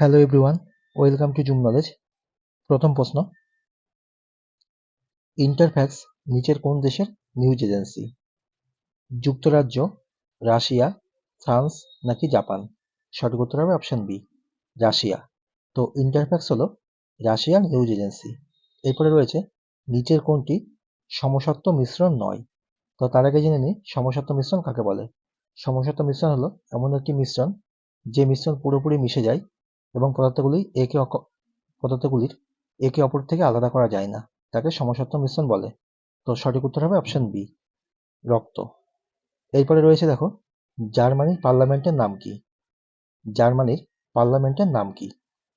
Hello everyone welcome to Zoom Knowledge প্রথম প্রশ্ন Interfax নিচের কোন দেশের নিউজ এজেন্সি যুক্তরাজ্য, রাশিয়া, ফ্রান্স নাকি জাপান? সঠিক উত্তর হবে অপশন বি রাশিয়া। তো ইন্টারফ্যাক্স হলো রাশিয়ার নিউজ এজেন্সি এরপরে রয়েছে, নিচের কোনটি সমসত্ব মিশ্রণ নয়? তো তার আগে জেনে নিই, সমসত্ব মিশ্রণ কাকে বলে? সমসত্ব মিশ্রণ হলো এমন একটি মিশ্রণ, যে মিশ্রণ পুরোপুরি মিশে যায় এবং পদার্থগুলি একে পদার্থগুলির একে অপর থেকে আলাদা করা যায় না। তাকে সমসত্ব মিশ্রণ বলে। তো সঠিক উত্তর হবে অপশন বি, রক্ত। এরপরে রয়েছে দেখো, জার্মানির পার্লামেন্টের নাম কি? জার্মানির পার্লামেন্টের নাম কি?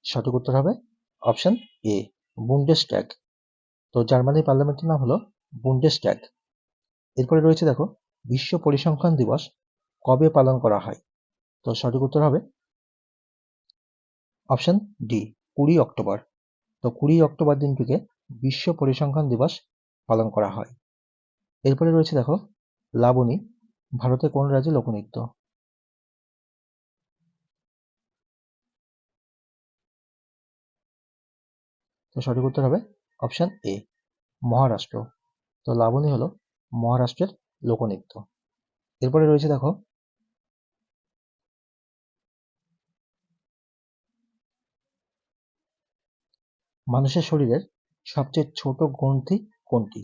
সঠিক উত্তর হবে অপশন এ, বুন্ডেসট্যাগ। তো জার্মানির পার্লামেন্টের নাম হলো বুন্ডেসট্যাগ। এরপরে রয়েছে দেখো, বিশ্ব পরিসংখ্যান দিবস কবে পালন করা হয়? তো সঠিক উত্তর হবে অপশন ডি, কুড়ি অক্টোবর। তো কুড়ি অক্টোবর দিনটিকে বিশ্ব পরিসংখ্যান দিবস পালন করা হয়। এরপরে রয়েছে দেখো, লাবণী, ভারতের কোন রাজ্যে লোকনৃত্য? তো সঠিক উত্তর হবে অপশন এ, মহারাষ্ট্র। তো লাবণী হলো মহারাষ্ট্রের লোকনৃত্য। এরপরে রয়েছে দেখো মানুষের শরীরের সবচেয়ে ছোট গ্রন্থি কোনটি?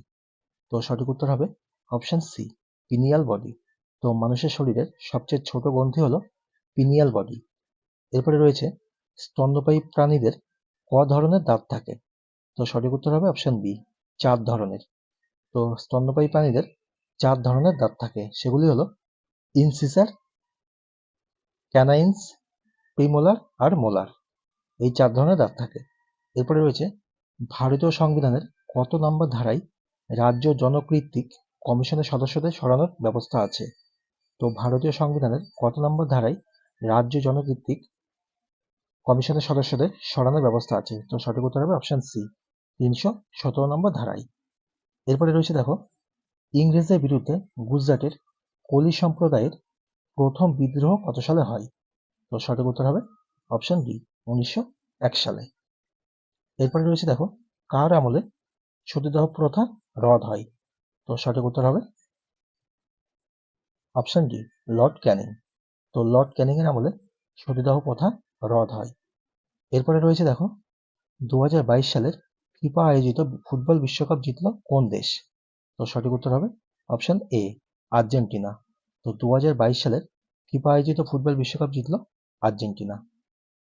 তো সঠিক উত্তর হবে অপশন সি পিনিয়াল বডি তো মানুষের শরীরের সবচেয়ে ছোট গ্রন্থি হলো পিনিয়াল বডি এরপরে রয়েছে স্তন্যপায়ী প্রাণীদের ক ধরনের দাঁত থাকে? তো সঠিক উত্তর হবে অপশন বি চার ধরনের। তো স্তন্যপায়ী প্রাণীদের চার ধরনের দাঁত থাকে, সেগুলি হলো ইনসিসার ক্যানাইন্স প্রিমোলার আর মোলার এই চার ধরনের দাঁত থাকে। এরপরে রয়েছে, ভারতীয় সংবিধানের কত নম্বর ধারায় রাজ্য জনকৃত্তিক কমিশনের সদস্যদের সরানোর ব্যবস্থা আছে? তো ভারতীয় সংবিধানের কত নম্বর ধারায় রাজ্য জনকৃত্তিক কমিশনের সদস্যদের সরানোর ব্যবস্থা আছে? তো সঠিক উত্তর হবে অপশন সি তিনশো সতেরো নম্বর ধারায়। এরপরে রয়েছে দেখো, ইংরেজদের বিরুদ্ধে গুজরাটের কোলি সম্প্রদায়ের প্রথম বিদ্রোহ কত সালে হয়? তো সঠিক উত্তর হবে অপশন ডি উনিশশো এক সালে। এরপরে রয়েছে দেখো, কার আমলে সতীদাহ প্রথা রদ হয়? তো সঠিক উত্তর হবে অপশন ডি লর্ড ক্যানিং তো লর্ড ক্যানিং এর আমলে সতীদাহ প্রথা রদ হয়। এরপরে রয়েছে দেখো দু সালের ফিফা আয়োজিত ফুটবল বিশ্বকাপ জিতল কোন দেশ? তো সঠিক উত্তর হবে অপশন এ আর্জেন্টিনা। তো দু হাজার বাইশ সালের ফিফা আয়োজিত ফুটবল বিশ্বকাপ জিতল আর্জেন্টিনা।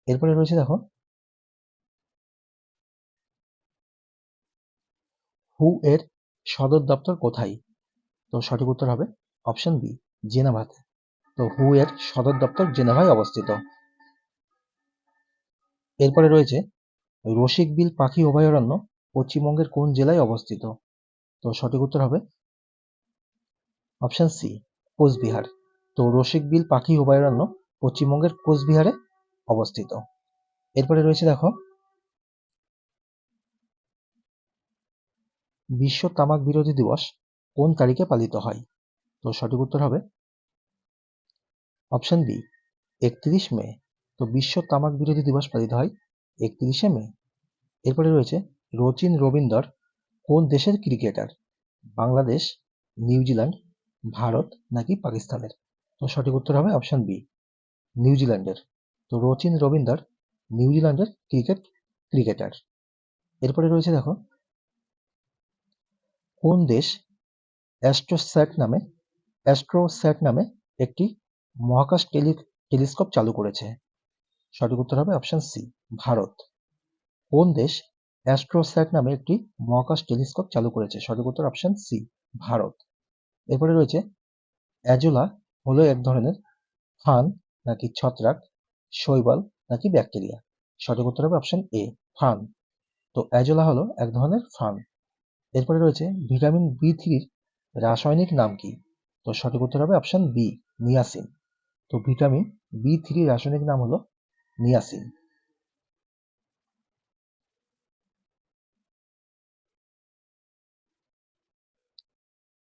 এরপরে রয়েছে দেখো হু এর সদর দপ্তর কোথায়? তো সঠিক উত্তর হবে অপশন বি জেনেভাতে। তো হু এর সদর দপ্তর জেনেভায় অবস্থিত। এরপরে রয়েছে রসিকবিল পাখি অভয়ারণ্য পশ্চিমবঙ্গের কোন জেলায় অবস্থিত? তো সঠিক উত্তর হবে অপশন সি কোচবিহার। তো রসিকবিল পাখি অভয়ারণ্য পশ্চিমবঙ্গের কোচবিহারে অবস্থিত। এরপরে রয়েছে দেখো বিশ্ব তামাক বিরোধী দিবস কোন তারিখে পালিত হয়? তো সঠিক উত্তর হবে অপশন বি, একত্রিশ মে। তো বিশ্ব তামাক বিরোধী দিবস পালিত হয় একত্রিশে মে। এরপরে রয়েছে রচিন রবীন্দর কোন দেশের ক্রিকেটার? বাংলাদেশ নিউজিল্যান্ড ভারত নাকি পাকিস্তানের? তো সঠিক উত্তর হবে অপশন বি নিউজিল্যান্ডের তো রচিন রবীন্দর নিউজিল্যান্ডের ক্রিকেট ক্রিকেটার। এরপরে রয়েছে দেখো কোন দেশ অ্যাস্ট্রোস্যাট নামে অ্যাস্ট্রোস্যাট নামে একটি মহাকাশ টেলি, টেলিস্কোপ চালু করেছে? সঠিক উত্তর হবে অপশন সি ভারত। কোন দেশ অ্যাস্ট্রোস্যাট নামে একটি মহাকাশ টেলিস্কোপ চালু করেছে? সঠিক উত্তর অপশন সি ভারত। এরপরে রয়েছে, অ্যাজোলা হলো এক ধরনের ফান নাকি ছত্রাক, শৈবাল নাকি ব্যাকটেরিয়া? সঠিক উত্তর হবে অপশন এ ফান। তো অ্যাজোলা হলো এক ধরনের ফান। এরপরে রয়েছে ভিটামিন বি থ্রির রাসায়নিক নাম কি? তো সঠিক উত্তর হবে অপশন বি নিয়াসিন তো ভিটামিন বি থ্রি রাসায়নিক নাম হলো নিয়াসিন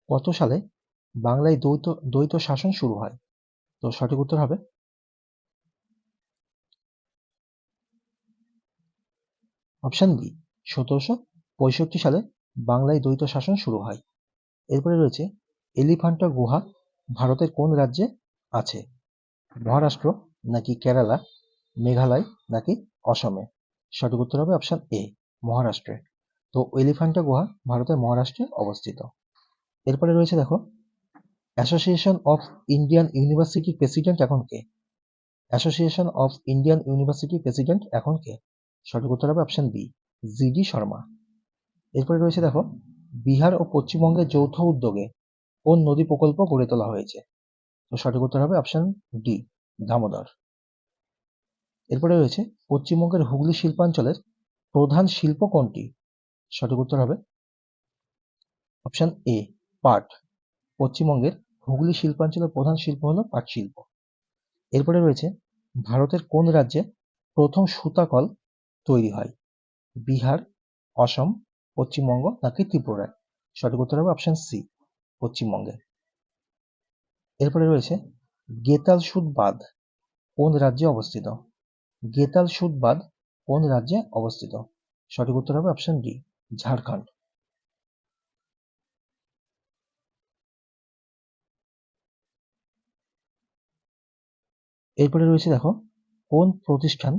কত সালে বাংলায় দ্বৈত দ্বৈত শাসন শুরু হয়? তো সঠিক উত্তর হবে অপশন বি সতেরোশো পঁয়ষট্টি সালে বাংলায় দ্বৈত শাসন শুরু হয়। এরপরে রয়েছে এলিফ্যান্টা গুহা, ভারতের কোন রাজ্যে আছে? মহারাষ্ট্র নাকি কেরালা, মেঘালয় নাকি অসমে? সঠিক উত্তর হবে অপশন এ মহারাষ্ট্রে। তো এলিফ্যান্টা গুহা ভারতের মহারাষ্ট্রে অবস্থিত। এরপরে রয়েছে দেখো association of Indian university president এখন কে? Association of Indian university president এখন কে? সঠিক উত্তর হবে অপশন বি জিডি শর্মা। এরপরে রয়েছে দেখো, বিহার ও পশ্চিমবঙ্গের যৌথ উদ্যোগে কোন নদী প্রকল্প গড়ে তোলা হয়েছে? তো সঠিক উত্তর হবে অপশন ডি দামোদর। এরপরে রয়েছে, পশ্চিমবঙ্গের হুগলি শিল্পাঞ্চলের প্রধান শিল্প কোনটি? সঠিক উত্তর হবে অপশন এ পাট। পশ্চিমবঙ্গের হুগলি শিল্পাঞ্চলের প্রধান শিল্প হলো পাট শিল্প। এরপরে রয়েছে, ভারতের কোন রাজ্যে প্রথম সুতাকল তৈরি হয়? বিহার, অসম পশ্চিমবঙ্গ নাকি ত্রিপুরায়? সঠিক উত্তর হবে অপশন সি পশ্চিমবঙ্গে। এরপরে রয়েছে, গেতাল সুদ বাঁধ কোন রাজ্যে অবস্থিত? গেতাল সুদ বাঁধ কোন রাজ্যে অবস্থিত? সঠিক উত্তর হবে অপশন ডি ঝাড়খণ্ড। এরপরে রয়েছে দেখো, কোন প্রতিষ্ঠান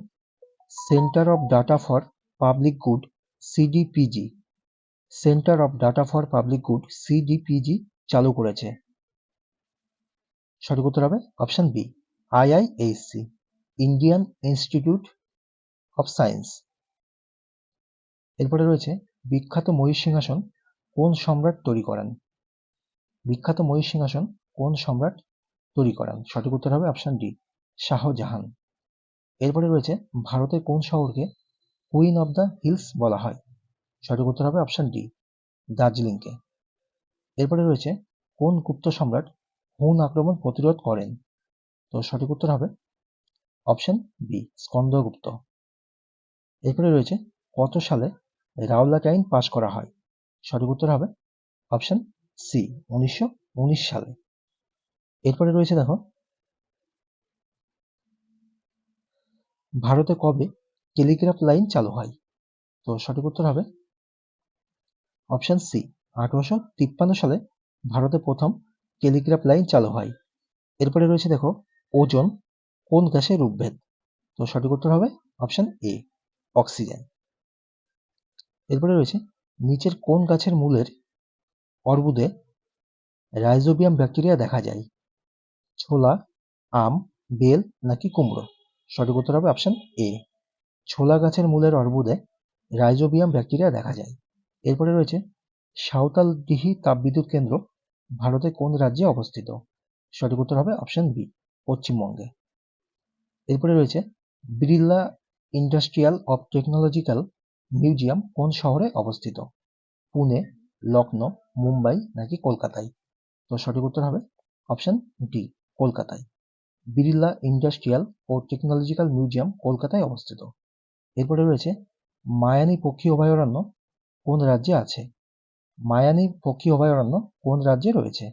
centre of data for public good CDPG centre of data for public good CDPG চালু করেছে। সঠিক উত্তর হবে option B IISc Indian institute of science এরপরে রয়েছে বিখ্যাত ময়ূর সিংহাসন, কোন সম্রাট তৈরি করেন? বিখ্যাত ময়ূর সিংহাসন, কোন সম্রাট তৈরি করেন? সঠিক উত্তর হবে অপশন ডি শাহজাহান। এরপরে রয়েছে ভারতের কোন শহরকে কুইন অব দ্য হিলস বলা হয়? সঠিক উত্তর হবে অপশন ডি দার্জিলিংকে। এরপরে রয়েছে, কোন গুপ্ত সম্রাট হুন আক্রমণ প্রতিরোধ করেন? তো সঠিক উত্তর হবে অপশন বি স্কন্দগুপ্ত। এরপরে রয়েছে, কত সালে রাওলাট আইন পাশ করা হয়? সঠিক উত্তর হবে অপশন সি উনিশশো উনিশ সালে। এরপরে রয়েছে দেখো, ভারতে কবে টেলিগ্রাফ লাইন চালু হয়? তো সঠিক উত্তর হবে অপশন সি, আঠারোশো তিপ্পান্ন সালে ভারতে প্রথম টেলিগ্রাফ লাইন চালু হয়। এরপরে রয়েছে দেখো, ওজন কোন গ্যাসের রূপভেদ? তো সঠিক উত্তর হবে অপশন এ, অক্সিজেন। এরপরে রয়েছে, নিচের কোন গাছের মূলের অর্বুদে রাইজোবিয়াম ব্যাকটেরিয়া দেখা যায়? ছোলা, আম, বেল নাকি কুমড়ো? সঠিক উত্তর হবে অপশন এ। ছোলা গাছের মূলের অর্বুদে রাইজোবিয়াম ব্যাকটেরিয়া দেখা যায়। এরপরে রয়েছে সাঁওতালডিহি তাপবিদ্যুৎ কেন্দ্র ভারতের কোন রাজ্যে অবস্থিত? সঠিক উত্তর হবে অপশন বি পশ্চিমবঙ্গে। এরপরে রয়েছে, Birla industrial of technological museum কোন শহরে অবস্থিত? পুনে লখনৌ মুম্বাই নাকি কলকাতায়? তো সঠিক উত্তর হবে অপশন ডি কলকাতায়। বিড়লা ইন্ডাস্ট্রিয়াল ও টেকনোলজিক্যাল মিউজিয়াম কলকাতায় অবস্থিত। এরপরে রয়েছে মায়ানি পক্ষী অভয়ারণ্য কোন রাজ্যে আছে? মায়ানি পক্ষী অভয়ারণ্য কোন রাজ্যে রয়েছে?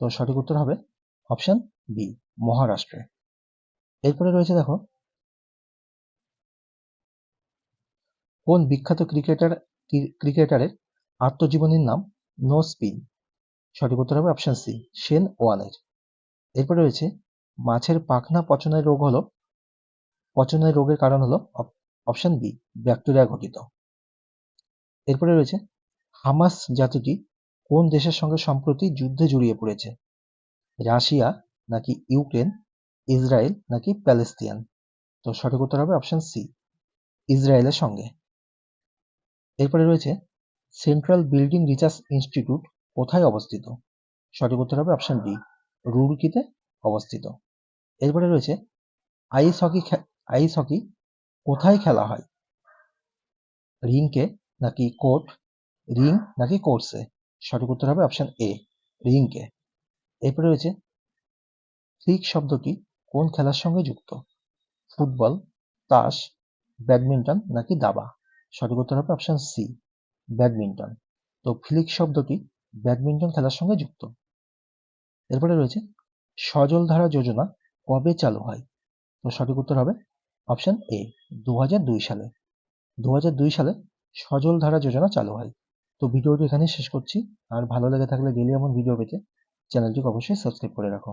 তো সঠিক উত্তর হবে অপশন বি মহারাষ্ট্রে। এরপরে রয়েছে দেখো, কোন বিখ্যাত ক্রিকেটার, ক্রিকেটারের আত্মজীবনীর নাম নো স্পিন সঠিক উত্তর হবে অপশন সি শেন ওয়ানের। এরপরে রয়েছে, মাছের পাখনা পচনের রোগ হলো, পচনের রোগের কারণ হলো অপশন বি ব্যাকটেরিয়া ঘটিত এরপরে রয়েছে, হামাস জাতিটি কোন দেশের সঙ্গে সম্প্রতি যুদ্ধে জড়িয়ে পড়েছে? রাশিয়া নাকি ইউক্রেন? ইসরায়েল নাকি প্যালেস্তিয়ান? তো সঠিক উত্তর হবে অপশন সি ইসরায়েলের সঙ্গে। এরপরে রয়েছে সেন্ট্রাল বিল্ডিং রিসার্চ ইনস্টিটিউট কোথায় অবস্থিত? সঠিক উত্তর হবে অপশন ডি রুরকিতে অবস্থিত। এরপরে রয়েছে, আইস হকি আইস হকি কোথায় খেলা হয়? রিংকে নাকি কোর্ট রিং নাকি কোর্সে সঠিক উত্তর হবে অপশন এ রিংকে এরপরে রয়েছে ফ্লিক শব্দটি কোন খেলার সঙ্গে যুক্ত? ফুটবল, তাস, ব্যাডমিন্টন নাকি দাবা? সঠিক উত্তর হবে অপশন সি, ব্যাডমিন্টন। তো ফ্লিক শব্দটি ব্যাডমিন্টন খেলার সঙ্গে যুক্ত। এরপরে রয়েছে, সজল ধারা যোজনা কবে চালু হয়? তো সঠিক উত্তর হবে অপশন এ দু হাজার দুই সালে। দু হাজার দুই সালে সজল ধারা যোজনা চালু হয়। তো ভিডিওটি এখানে শেষ করছি। আর ভালো লেগে থাকলে ডেলি আমার ভিডিও পেতে চ্যানেলটিকে অবশ্যই সাবস্ক্রাইব করে রাখো।